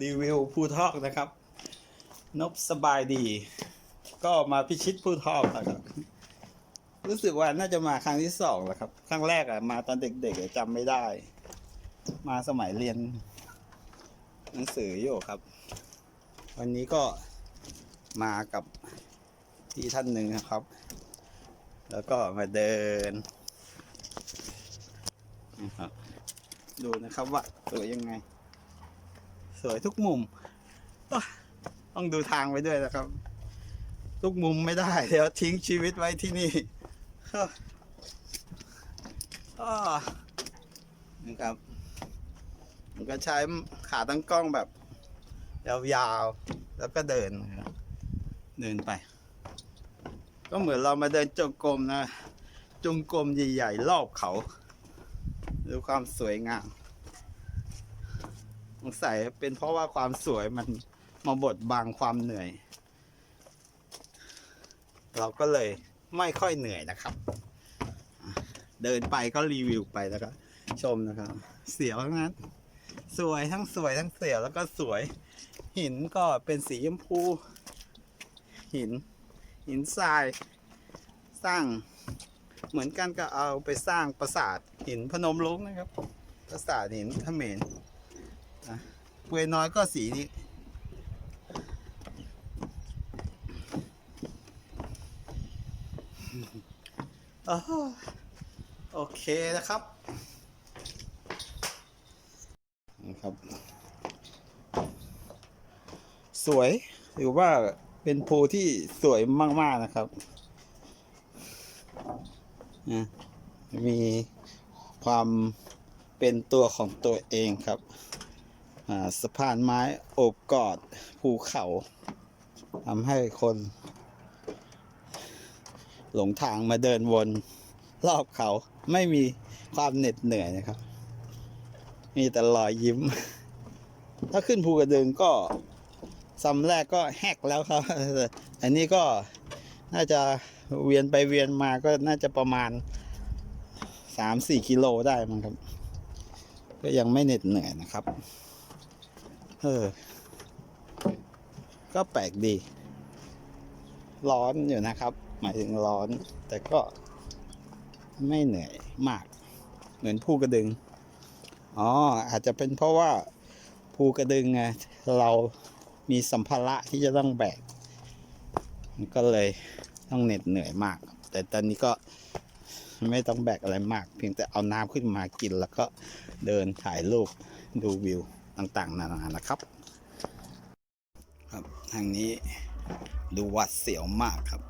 รีวิวภูทอกนะครับ นบสบายดี ก็มาพิชิตภูทอกนะครับ รู้สึกว่าน่าจะมาครั้งที่สองแล้วครับ ครั้งแรกอะมาตอนเด็กๆจำไม่ได้ มาสมัยเรียน หนังสืออยู่ครับ วันนี้ก็มากับพี่ท่านหนึ่งนะครับ แล้วก็มาเดินนะครับดูนะครับว่าสวยยังไง สวยทุกมุม ต้องดูทางไว้ด้วยนะครับ ทุกมุมไม่ได้ เดี๋ยวทิ้งชีวิตไว้ที่นี่นะครับมันก็ใช้ขาตั้งกล้องแบบยาวๆ แล้วก็เดิน เดินไป ก็เหมือนเรามาเดินจงกรมนะ จงกรมใหญ่ๆรอบเขา ดูความสวยงาม สงสัยเป็นเพราะว่าความสวยมันมาบดบังความเหนื่อย เราก็เลยไม่ค่อยเหนื่อยนะครับ เดินไปก็รีวิวไปแล้วก็ชมนะครับ เสียวทั้งนั้น สวยทั้งสวยทั้งเสียวแล้วก็สวย หินก็เป็นสีชมพู หิน หินทราย สร้างเหมือนกันก็เอาไปสร้างปราสาทหินพนมรุ้งนะครับ ปราสาทหินเขมร เปวยน้อยก็สีนี้ โอเคนะครับนะครับ สวยหรือว่าเป็นภูที่สวยมาก ๆ นะครับนะมีความเป็นตัวของตัวเองครับ สะพานไม้โอบกอดภูเขาทำให้คน หลงทางมาเดินวนรอบเขาไม่มีความเหน็ดเหนื่อยนะครับ มีแต่รอยยิ้ม ถ้าขึ้นภูกระดึงก็ซ้ำแรกก็แหกแล้วครับ อันนี้ก็น่าจะเวียนไปเวียนมาก็น่าจะประมาณสามสี่กิโลได้มั้งครับ ก็ยังไม่เหน็ดเหนื่อยนะครับ เออ ก็แปลกดี ร้อนอยู่นะครับ หมายถึงร้อน แต่ก็ไม่เหนื่อยมาก เหมือนภูกระดึง อ๋อ อาจจะเป็นเพราะว่าภูกระดึงไงเรามีสัมภาระที่จะต้องแบกมันก็เลยต้องเหน็ดเหนื่อยมาก แต่ตอนนี้ก็ไม่ต้องแบกอะไรมาก เพียงแต่เอาน้ำขึ้นมากินแล้วก็เดินถ่ายรูปดูวิว ต่างๆนานานะครับ ครับทางนี้ดูวัดเสียวมากครับ